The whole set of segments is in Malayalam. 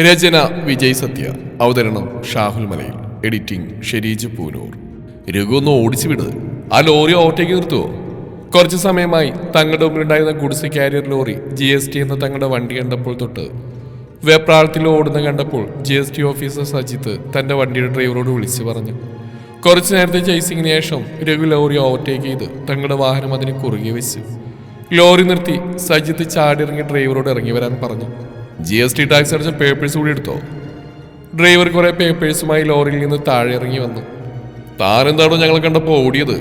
രചന വിജയ് സത്യ. അവതരണം ഷാഹുൽ മലയിൽ. എഡിറ്റിംഗ് ഷെരീജ് പൂനൂർ. രഘു ഒന്ന് ഓടിച്ചു വിട്. ആ ലോറി ഓവർടേക്ക് നിർത്തുവോ? കുറച്ച് സമയമായി തങ്ങളുടെ മുമ്പിലുണ്ടായിരുന്ന goods carrier lorry G S T എന്ന തങ്ങളുടെ വണ്ടി കണ്ടപ്പോൾ തൊട്ട് വെപ്രാളത്തിൽ ഓടുന്ന കണ്ടപ്പോൾ G S T officer Sajith തന്റെ വണ്ടിയുടെ ഡ്രൈവറോട് വിളിച്ചു പറഞ്ഞു. കുറച്ച് നേരത്തെ ചേസിങ്ങിന് ശേഷം രഘു ലോറി ഓവർടേക്ക് ചെയ്ത് തങ്ങളുടെ വാഹനം അതിന് കുറുകെ വെച്ചു. ലോറി നിർത്തി സജിത്ത് ചാടിയിറങ്ങി ഡ്രൈവറോട് ഇറങ്ങി വരാൻ പറഞ്ഞു. ജി എസ് ടി ടാക്സ് അടച്ച പേപ്പേഴ്സ് കൂടി എടുത്തോ? ഡ്രൈവർ കുറെ പേപ്പേഴ്സുമായി ലോറിയിൽ നിന്ന് താഴെ ഇറങ്ങി വന്നു. താനെന്താണോ ഞങ്ങൾ കണ്ടപ്പോൾ ഓടിയത്?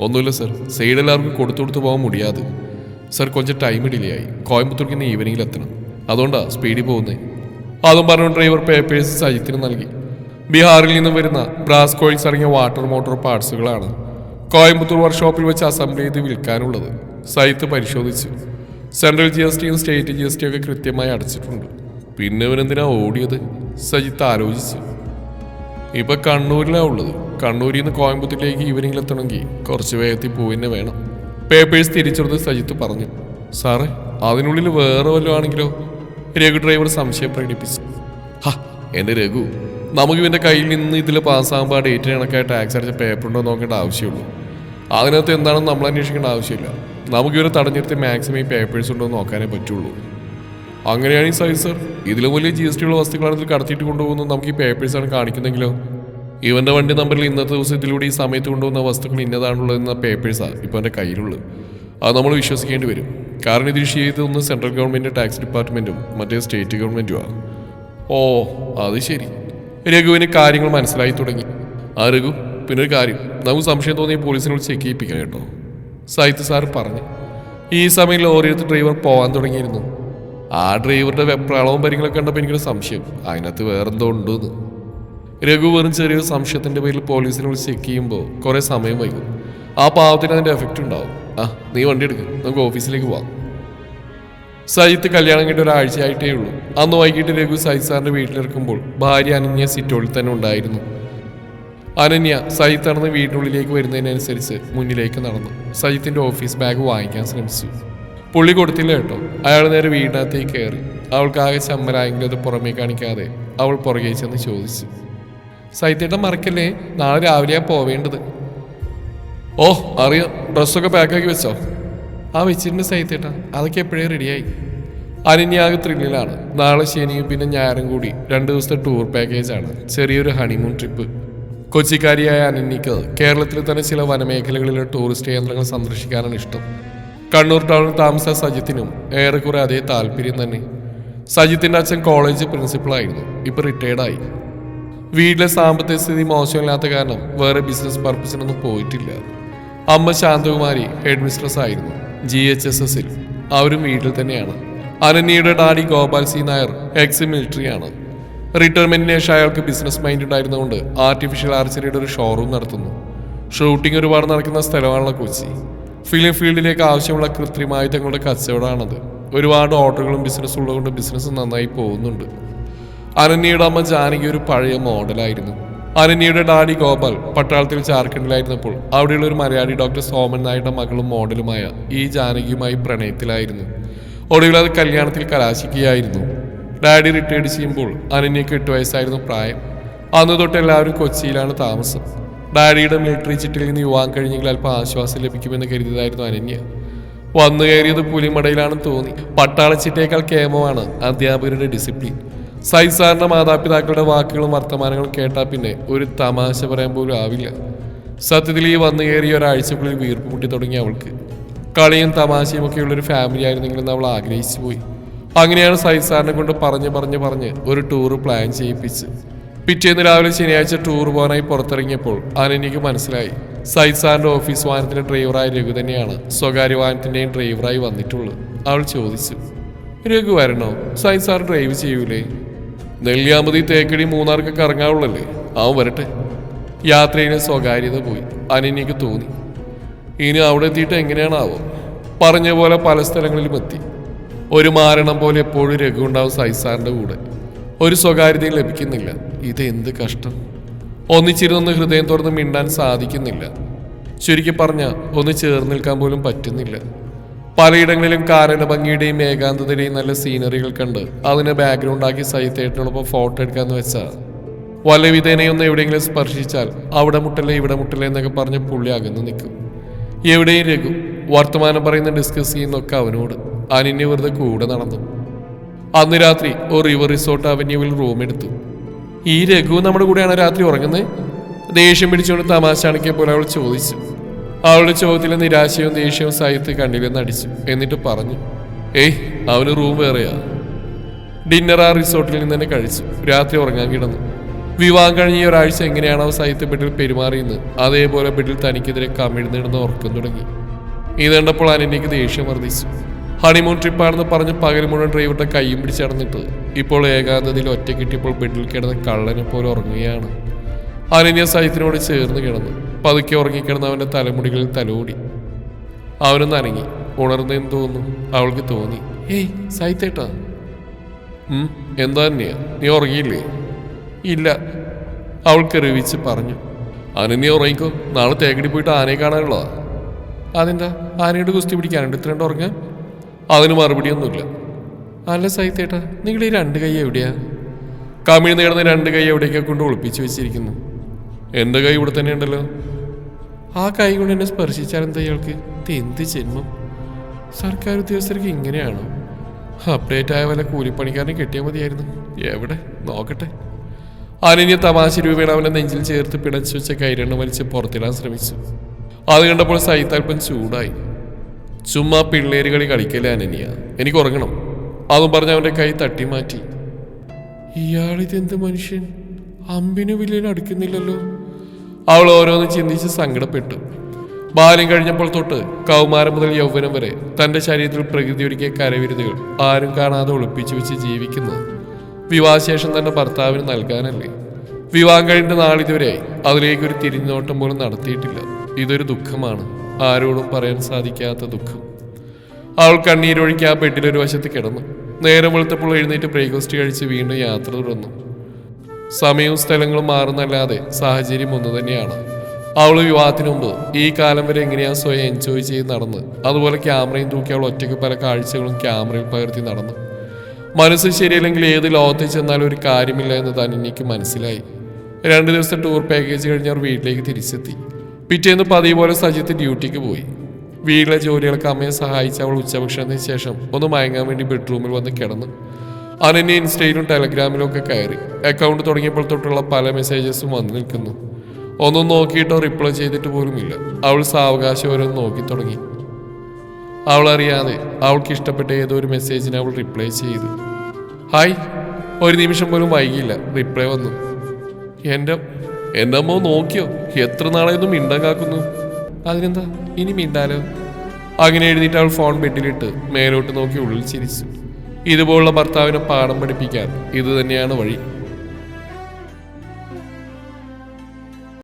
ഒന്നുമില്ല സർ സൈഡ് എല്ലാവർക്കും കൊടുത്തു കൊടുത്ത് പോകാൻ മുടിയാതെ. സർ കുറച്ച് ടൈം ഡിലേ ആയി. കോയമ്പത്തൂർക്ക് ഇന്ന് ഈവനിങ്ങിൽ എത്തണം. അതുകൊണ്ടാ സ്പീഡിൽ പോകുന്നത് അതും പറഞ്ഞു ഡ്രൈവർ പേപ്പേഴ്സ് സജിത്തിന് നൽകി. ബീഹാറിൽ നിന്ന് വരുന്ന ബ്രാസ് കോയിൽസ് അടങ്ങിയ വാട്ടർ മോട്ടോർ പാർട്സുകളാണ് കോയമ്പത്തൂർ വർക്ക്ഷോപ്പിൽ വെച്ച് അസംബ്ലി ചെയ്ത് വിൽക്കാനുള്ളത്. സൈത്ത് പരിശോധിച്ചു. സെൻട്രൽ ജി എസ് ടിയും സ്റ്റേറ്റ് ജി എസ് ടിയും ഒക്കെ കൃത്യമായി അടച്ചിട്ടുണ്ട്. പിന്നെ ഇവനെന്തിനാ ഓടിയത്? സജിത്ത് ആലോചിച്ചു. ഇപ്പൊ കണ്ണൂരിലാ ഉള്ളത്. കണ്ണൂരിൽ നിന്ന് കോയമ്പത്തൂരിലേക്ക് ഈവനിങ്ങിൽ എത്തണമെങ്കിൽ കുറച്ച് വേഗത്തിൽ പോയിന്നെ വേണം. പേപ്പേഴ്സ് തിരിച്ചെടുത്ത് സജിത്ത് പറഞ്ഞു. സാറേ അതിനുള്ളിൽ വേറെ വല്ലതും ആണെങ്കിലോ? രഘു ഡ്രൈവർ സംശയം പ്രകടിപ്പിച്ചു. ഹാ എന്റെ രഘു നമുക്ക് ഇവന്റെ കയ്യിൽ നിന്ന് ഇതിൽ പാസ്സാകുമ്പോൾ ആ ഡേറ്റിന് കണക്കായ ടാക്സ് അടച്ച പേപ്പർ ഉണ്ടോ നോക്കേണ്ട ആവശ്യമുള്ളൂ. അതിനകത്ത് എന്താണെന്ന് നമ്മൾ അന്വേഷിക്കേണ്ട ആവശ്യമില്ല. നമുക്ക് ഇവരെ തടഞ്ഞിരുത്തി മാക്സിമം ഈ പേപ്പേഴ്സ് ഉണ്ടോ നോക്കാനേ പറ്റുള്ളൂ. അങ്ങനെയാണ് ഈ സൈസ് ഇതിലും വലിയ ജി എസ് ടി ഉള്ള വസ്തുക്കളാണ് ഇതിൽ കടത്തിയിട്ട് കൊണ്ടുപോകുന്നത്. നമുക്ക് ഈ പേപ്പേഴ്സ് ആണ് കാണിക്കുന്നെങ്കിലോ ഇവന്റെ വണ്ടി നമ്പറിൽ ഇന്നത്തെ ദിവസം ഇതിലൂടെ ഈ സമയത്ത് കൊണ്ടുപോകുന്ന വസ്തുക്കൾ ഇന്നതാണുള്ളതെന്ന പേപ്പേഴ്സാണ് ഇപ്പോൾ എന്റെ കയ്യിലുള്ളത്. അത് നമ്മൾ വിശ്വസിക്കേണ്ടി വരും. കാരണം ഇത് ഇഷ്യൂ സെൻട്രൽ ഗവൺമെന്റ് ടാക്സ് ഡിപ്പാർട്ട്മെന്റും മറ്റേ സ്റ്റേറ്റ് ഗവൺമെന്റുമാണ് ഓ അത് ശരി. രഘുവിന് കാര്യങ്ങൾ മനസ്സിലായി തുടങ്ങി. ആ രഘു പിന്നെ ഒരു കാര്യം. നമുക്ക് സംശയം തോന്നിയ പോലീസിനോട് ചെക്ക് ചെയ്യിപ്പിക്കാം കേട്ടോ. സാഹിത്യ സാർ പറഞ്ഞു. ഈ സമയം ലോറി എടുത്ത് ഡ്രൈവർ പോകാൻ തുടങ്ങിയിരുന്നു. ആ ഡ്രൈവറുടെ വെപ്രാളവും പരിങ്ങളൊക്കെ കണ്ടപ്പോൾ എനിക്കൊരു സംശയം. അതിനകത്ത് വേറെന്തോ ഉണ്ടെന്ന്. രഘു വെറും ചെറിയൊരു സംശയത്തിന്റെ പേരിൽ പോലീസിനെ വിളിച്ച് ചെക്ക് ചെയ്യുമ്പോൾ കുറേ സമയം വൈകും. ആ പാവത്തിന് അതിന്റെ എഫക്റ്റ് ഉണ്ടാവും. ആ നീ വണ്ടി എടുക്ക്. നമുക്ക് ഓഫീസിലേക്ക് പോവാം. സജിത്ത് കല്യാണം കഴിഞ്ഞ ഒരാഴ്ചയായിട്ടേ ഉള്ളൂ. അന്ന് വൈകിട്ട് രഘു സജിത് സാറിന്റെ വീട്ടിലിറക്കുമ്പോൾ ഭാര്യ അനന്യ സിറ്റോളിൽ തന്നെ ഉണ്ടായിരുന്നു. അനന്യ സജിത്ത് നടന്ന് വീടിനുള്ളിലേക്ക് വരുന്നതിനനുസരിച്ച് മുന്നിലേക്ക് നടന്നു. സജിത്തിന്റെ ഓഫീസ് ബാഗ് വാങ്ങിക്കാൻ ശ്രമിച്ചു. പുള്ളി കൊടുത്തില്ല കേട്ടോ. അയാൾ നേരെ വീടിനകത്തേക്ക് കയറി. അവൾക്കാകെ ചമ്മലായെങ്കിലും അത് പുറമേ കാണിക്കാതെ അവൾ പുറകെ ചെന്ന് ചോദിച്ചു. സൈത്തേട്ട മറക്കല്ലേ? നാളെ രാവിലെയാ പോവേണ്ടത്. ഓ അറിയാം. ഡ്രസ്സൊക്കെ പാക്കാക്കി വെച്ചോ. ആ വെച്ചിട്ടുണ്ട് സൈത്തേട്ട അതൊക്കെ എപ്പോഴേ റെഡിയായി അനന്യാഗ് ത്രില്ലിലാണ് നാളെ ശനിയും പിന്നെ ഞായറും കൂടി രണ്ട് ദിവസത്തെ ടൂർ പാക്കേജാണ് ചെറിയൊരു ഹണിമൂൺ ട്രിപ്പ് കൊച്ചിക്കാരിയായ അനന്യക്ക് കേരളത്തിൽ തന്നെ ചില വനമേഖലകളിലെ ടൂറിസ്റ്റ് കേന്ദ്രങ്ങൾ സന്ദർശിക്കാനാണ് ഇഷ്ടം. കണ്ണൂർ ടൗണിൽ താമസ സജിത്തിനും ഏറെക്കുറെ അതേ താല്പര്യം തന്നെ. സജിത്തിന്റെ അച്ഛൻ കോളേജ് പ്രിൻസിപ്പളായിരുന്നു ഇപ്പോൾ റിട്ടയർഡായി വീട്ടിലെ സാമ്പത്തിക സ്ഥിതി മോശമില്ലാത്ത കാരണം വേറെ ബിസിനസ് പർപ്പസിനൊന്നും പോയിട്ടില്ല. അമ്മ ശാന്തകുമാരി ഹെഡ് മിസ്ട്രസ് ആയിരുന്നു ജി എച്ച് എസ് എസിൽ അവരും വീട്ടിൽ തന്നെയാണ്. അനന്യയുടെ daddy Gopal C Nair ex military ആണ്. റിട്ടയർമെന്റിന് ശേഷം അയാൾക്ക് ബിസിനസ് മൈൻഡ് ഉണ്ടായിരുന്നതുകൊണ്ട് ആർട്ടിഫിഷ്യൽ ആർച്ചറിയുടെ ഒരു ഷോറൂം നടത്തുന്നു. ഷൂട്ടിംഗ് ഒരുപാട് നടക്കുന്ന സ്ഥലമാണല്ലോ കൊച്ചി. ഫിലിം ഫീൽഡിലേക്ക് ആവശ്യമുള്ള കൃത്രിമായുധങ്ങളുടെ കച്ചവടമാണത്. ഒരുപാട് ഓർഡറുകളും ബിസിനസ് ഉള്ളതുകൊണ്ട് ബിസിനസ് നന്നായി പോകുന്നുണ്ട്. അനന്യയുടെ അമ്മ ജാനകി ഒരു പഴയ മോഡലായിരുന്നു. അനന്യയുടെ ഡാഡി ഗോപാൽ പട്ടാളത്തിൽ ജാർഖണ്ഡിലായിരുന്നപ്പോൾ അവിടെയുള്ള ഒരു മലയാളി ഡോക്ടർ സോമൻ നായരുടെ മകളും മോഡലുമായ ഈ ജാനകിയുമായി പ്രണയത്തിലായിരുന്നു. ഒടുവിൽ അത് കല്യാണത്തിൽ കലാശിക്കുകയായിരുന്നു. ഡാഡി റിട്ടയർഡ് ചെയ്യുമ്പോൾ അനന്യക്ക് എട്ട് വയസ്സായിരുന്നു പ്രായം. അന്ന് തൊട്ട് എല്ലാവരും കൊച്ചിയിലാണ് താമസം. ഡാഡിയുടെ മിലിറ്ററി ചിട്ടിൽ നിന്ന് യുവാൻ കഴിഞ്ഞെങ്കിൽ അല്പം ആശ്വാസം ലഭിക്കുമെന്ന് കരുതിയതായിരുന്നു അനന്യ. വന്നു കയറിയത് പുലിമടയിലാണെന്ന് തോന്നി. പട്ടാളച്ചിട്ടേക്കാൾ കേമമാണ് അധ്യാപകരുടെ ഡിസിപ്ലിൻ സൈസാറിന്റെ മാതാപിതാക്കളുടെ വാക്കുകളും വർത്തമാനങ്ങളും കേട്ടാൽ പിന്നെ ഒരു തമാശ പറയാൻ പോലും ആവില്ല. സത്യത്തിൽ ഈ വന്നു കയറിയ ഒരാഴ്ചക്കുള്ളിൽ വീർപ്പ് മുട്ടി തുടങ്ങി അവൾക്ക്. കളിയും തമാശയും ഒക്കെയുള്ളൊരു ഫാമിലി ആയിരുന്നെങ്കിലും അവൾ ആഗ്രഹിച്ചു പോയി അങ്ങനെയാണ് സൈസാറിനെ കൊണ്ട് പറഞ്ഞ് പറഞ്ഞ് പറഞ്ഞ് ഒരു ടൂർ പ്ലാൻ ചെയ്യിപ്പിച്ച്. പിറ്റേന്ന് രാവിലെ ശനിയാഴ്ച ടൂർ പോകാനായി പുറത്തിറങ്ങിയപ്പോൾ അനന്യക്ക് മനസ്സിലായി. സൈസാറിന്റെ ഓഫീസ് വാഹനത്തിന്റെ ഡ്രൈവറായ രഘു തന്നെയാണ് സ്വകാര്യ വാഹനത്തിന്റെയും ഡ്രൈവറായി വന്നിട്ടുള്ളത്. അവൾ ചോദിച്ചു രഘു വരണോ? സാർ ഡ്രൈവ് ചെയ്യൂലേ? നെല്ലിയാമ്പതി തേക്കടി മൂന്നാർക്കൊക്കെ ഇറങ്ങാവുള്ളല്ലേ അവൻ വരട്ടെ. യാത്രയിലെ സ്വകാര്യത പോയി. അനന്യക്ക് തോന്നി. ഇനി അവിടെ എത്തിയിട്ട് എങ്ങനെയാണാവോ? പറഞ്ഞ പോലെ പല സ്ഥലങ്ങളിലും എത്തി. ഒരു മാരണം പോലെ എപ്പോഴും രഘു ഉണ്ടാവും സൈസാറിന്റെ കൂടെ. ഒരു സ്വകാര്യതയും ലഭിക്കുന്നില്ല. ഇത് എന്ത് കഷ്ടം. ഒന്നിച്ചിരുന്നൊന്ന് ഹൃദയം തുറന്ന് മിണ്ടാൻ സാധിക്കുന്നില്ല. ചുരുക്കി പറഞ്ഞ ഒന്ന് ചേർന്ന് നിൽക്കാൻ പോലും പറ്റുന്നില്ല. പലയിടങ്ങളിലും കാറിന്റെ ഭംഗിയുടെയും ഏകാന്തതയുടെയും നല്ല സീനറികൾ കണ്ട് അതിനെ ബാക്ക്ഗ്രൗണ്ട് ആക്കി സൈത്തേട്ടിനോടൊപ്പം ഫോട്ടോ എടുക്കാന്ന് വെച്ചാൽ വല്ല വിധേനയൊന്ന് എവിടെയെങ്കിലും സ്പർശിച്ചാൽ അവിടെ മുട്ടല്ലേ ഇവിടെ മുട്ടല്ലേ എന്നൊക്കെ പറഞ്ഞ് പുള്ളി അകന്ന് നിൽക്കും. എവിടെയും രഘു വർത്തമാനം പറയുന്ന ഡിസ്കസ് ചെയ്യുന്നൊക്കെ അവനോട്. അനിന്യ വെറുതെ കൂടെ നടന്നു. അന്ന് രാത്രി ഒരു റിവർ റിസോർട്ട് അവന്യൂവിൽ റൂം എടുത്തു. ഈ രഘു നമ്മുടെ കൂടെയാണ് രാത്രി ഉറങ്ങുന്നത്? ദേഷ്യം പിടിച്ചുകൊണ്ട് തമാശ അണക്കിയ പോലെ അവൾ ചോദിച്ചു. അവളുടെ ചോദ്യത്തിലെ നിരാശയും ദേഷ്യവും സാഹിത്യ കണ്ണിലെന്ന് അടിച്ചു. എന്നിട്ട് പറഞ്ഞു ഏയ് അവന് റൂം വേറെയാ. ഡിന്നർ ആ റിസോർട്ടിൽ നിന്ന് തന്നെ കഴിച്ചു. രാത്രി ഉറങ്ങാൻ കിടന്നു. വിവാഹം കഴിഞ്ഞ ഒരാഴ്ച എങ്ങനെയാണോ സാഹിത്യ ബെഡിൽ പെരുമാറിയെന്ന് അതേപോലെ ബെഡിൽ തനിക്കെതിരെ കമിഴ്ന്നിടുന്ന ഉറക്കം തുടങ്ങി. ഇത് കണ്ടപ്പോൾ അനന്യക്ക് ദേഷ്യം വർദ്ധിച്ചു. ഹണിമൂൺ ട്രിപ്പാണെന്ന് പറഞ്ഞ് പകൽ മുഴുവൻ ഡ്രൈവറുടെ കൈയും പിടിച്ചടന്നിട്ട് ഇപ്പോൾ ഏകാന്തതയിൽ ഒറ്റ കിട്ടിയപ്പോൾ ബെഡിൽ കിടന്ന് കള്ളനെ പോലെ ഉറങ്ങുകയാണ്. അനന്യ സഹിത്തിനോട് ചേർന്ന് കിടന്നു. പതുക്കെ ഉറങ്ങിക്കിടന്ന് അവന്റെ തലമുടികളിൽ തലോടി. അവനൊന്ന് അനങ്ങി. ഉണർന്നെന്ന് തോന്നുന്നു അവൾക്ക് തോന്നി. ഏയ് സൈത്തേട്ടാ. എന്താ തന്നെയാ നീ ഉറങ്ങിയില്ലേ? ഇല്ല. അവൾ കെറിവിച്ച് പറഞ്ഞു. അനന്യ ഉറങ്ങിക്കോ. നാളെ തേക്കടി പോയിട്ട് ആനയെ കാണാനുള്ളതാ. അതെന്താ? ആനയുടെ കുസ്തി പിടിക്കാനുണ്ട്. ഇത്രണ്ട് ഉറങ്ങാൻ? അതിന് മറുപടിയൊന്നുമില്ല. അല്ല സഹിത്തേട്ടാ നിങ്ങൾ ഈ രണ്ട് കൈ എവിടെയാ? കമിഴ് നേടുന്ന രണ്ട് കൈ എവിടേക്കാ കൊണ്ട് ഒളിപ്പിച്ച് വെച്ചിരിക്കുന്നു? എന്റെ കൈ ഇവിടെ തന്നെ ഉണ്ടല്ലോ ആ കൈ കൊണ്ട് എന്നെ സ്പർശിച്ചാൽ എന്താ ഇയാൾക്ക്? എന്ത് ജന്മം? സർക്കാർ ഉദ്യോഗസ്ഥർക്ക് ഇങ്ങനെയാണോ? അപ്ഡേറ്റ് ആയ വല്ല കൂലിപ്പണിക്കാരനെ കിട്ടിയാൽ മതിയായിരുന്നു. എവിടെ? നോക്കട്ടെ. അനന്യ തമാശ രൂപേണ അവനെ നെഞ്ചിൽ ചേർത്ത് പിടച്ചു വെച്ച കൈരണ്ണ വലിച്ച് പുറത്തിടാൻ ശ്രമിച്ചു. അത് കണ്ടപ്പോൾ സൈത്താൽപ്പം ചൂടായി. ചുമ്മാ പിള്ളേര് കളി കളിക്കല്ലേ അനനിയ? എനിക്ക് ഉറങ്ങണം. അതും പറഞ്ഞ് അവന്റെ കൈ തട്ടി മാറ്റി. ഇയാളിതെന്ത് മനുഷ്യൻ? അമ്പിന് വില്ലിന് അടുക്കുന്നില്ലല്ലോ. അവൾ ഓരോന്ന് ചിന്തിച്ച് സങ്കടപ്പെട്ടു. ബാല്യം കഴിഞ്ഞപ്പോൾ തൊട്ട് കൗമാരം മുതൽ യൗവനം വരെ തന്റെ ശരീരത്തിൽ പ്രകൃതി ഒരുക്കിയ കരവിരുതുകൾ ആരും കാണാതെ ഒളിപ്പിച്ചു വെച്ച് ജീവിക്കുന്നത് വിവാഹശേഷം തന്റെ ഭർത്താവിന് നൽകാനല്ലേ. വിവാഹം കഴിഞ്ഞ നാളിതുവരെയായി അതിലേക്കൊരു തിരിഞ്ഞോട്ടം പോലും നടത്തിയിട്ടില്ല. ഇതൊരു ദുഃഖമാണ്. ആരോടും പറയാൻ സാധിക്കാത്ത ദുഃഖം. അവൾ കണ്ണീരൊഴുക്കി ആ ബെഡിലൊരു വശത്ത് കിടന്നു. നേരം വെളുത്തപ്പോൾ എഴുന്നേറ്റ് ബ്രേക്ക്ഫാസ്റ്റ് കഴിച്ച് വീണ്ടും യാത്ര തുടർന്നു. സമയവും സ്ഥലങ്ങളും മാറുന്നല്ലാതെ സാഹചര്യം ഒന്നു തന്നെയാണ്. അവൾ വിവാഹത്തിന് മുമ്പ് ഈ കാലം വരെ എങ്ങനെയാ സ്വയം എൻജോയ് ചെയ്ത് നടന്ന് അതുപോലെ ക്യാമറയും തൂക്കി അവൾ ഒറ്റയ്ക്ക് പല കാഴ്ചകളും ക്യാമറയിൽ പകർത്തി നടന്നു. മനസ്സ് ശരിയല്ലെങ്കിൽ ഏത് ലോകത്തിൽ ചെന്നാലും ഒരു കാര്യമില്ല എന്ന് തന്നെ എനിക്ക് മനസ്സിലായി. രണ്ട് ദിവസത്തെ ടൂർ പാക്കേജ് കഴിഞ്ഞ് അവർ വീട്ടിലേക്ക് തിരിച്ചെത്തി. പിറ്റേന്ന് പതിവ് പോലെ സജിത്ത് ഡ്യൂട്ടിക്ക് പോയി. വീട്ടിലെ ജോലികൾക്ക് അമ്മയെ സഹായിച്ച് അവൾ ഉച്ചഭക്ഷണത്തിന് ശേഷം ഒന്ന് മയങ്ങാൻ വേണ്ടി ബെഡ്റൂമിൽ വന്ന് കിടന്നു. അനന്യ ഇൻസ്റ്റയിലും ടെലഗ്രാമിലും ഒക്കെ കയറി. അക്കൗണ്ട് തുടങ്ങിയപ്പോൾ തൊട്ടുള്ള പല മെസ്സേജസും വന്നു നിൽക്കുന്നു. ഒന്നും നോക്കിയിട്ടോ റിപ്ലൈ ചെയ്തിട്ട് പോലുമില്ല. അവൾ സാവകാശം ഓരോന്ന് നോക്കി തുടങ്ങി. അവൾ അറിയാതെ അവൾക്ക് ഇഷ്ടപ്പെട്ട ഏതോ ഒരു മെസ്സേജിന് അവൾ റിപ്ലൈ ചെയ്തു. ഹായ്. ഒരു നിമിഷം പോലും വൈകിയില്ല. റിപ്ലൈ വന്നു. എന്റെ എന്റെ അമ്മ നോക്കിയോ? എത്ര നാളെയൊന്നും മിണ്ടാൻ കാക്കുന്നു? അതിനെന്താ? ഇനി മിണ്ടാലോ? അങ്ങനെ എഴുതിയിട്ട് അവൾ ഫോൺ ബെഡിലിട്ട് മേലോട്ട് നോക്കി ഉള്ളിൽ ചിരിച്ചു. ഇതുപോലുള്ള ഭർത്താവിനെ പാഠം പഠിപ്പിക്കാൻ ഇത് തന്നെയാണ് വഴി.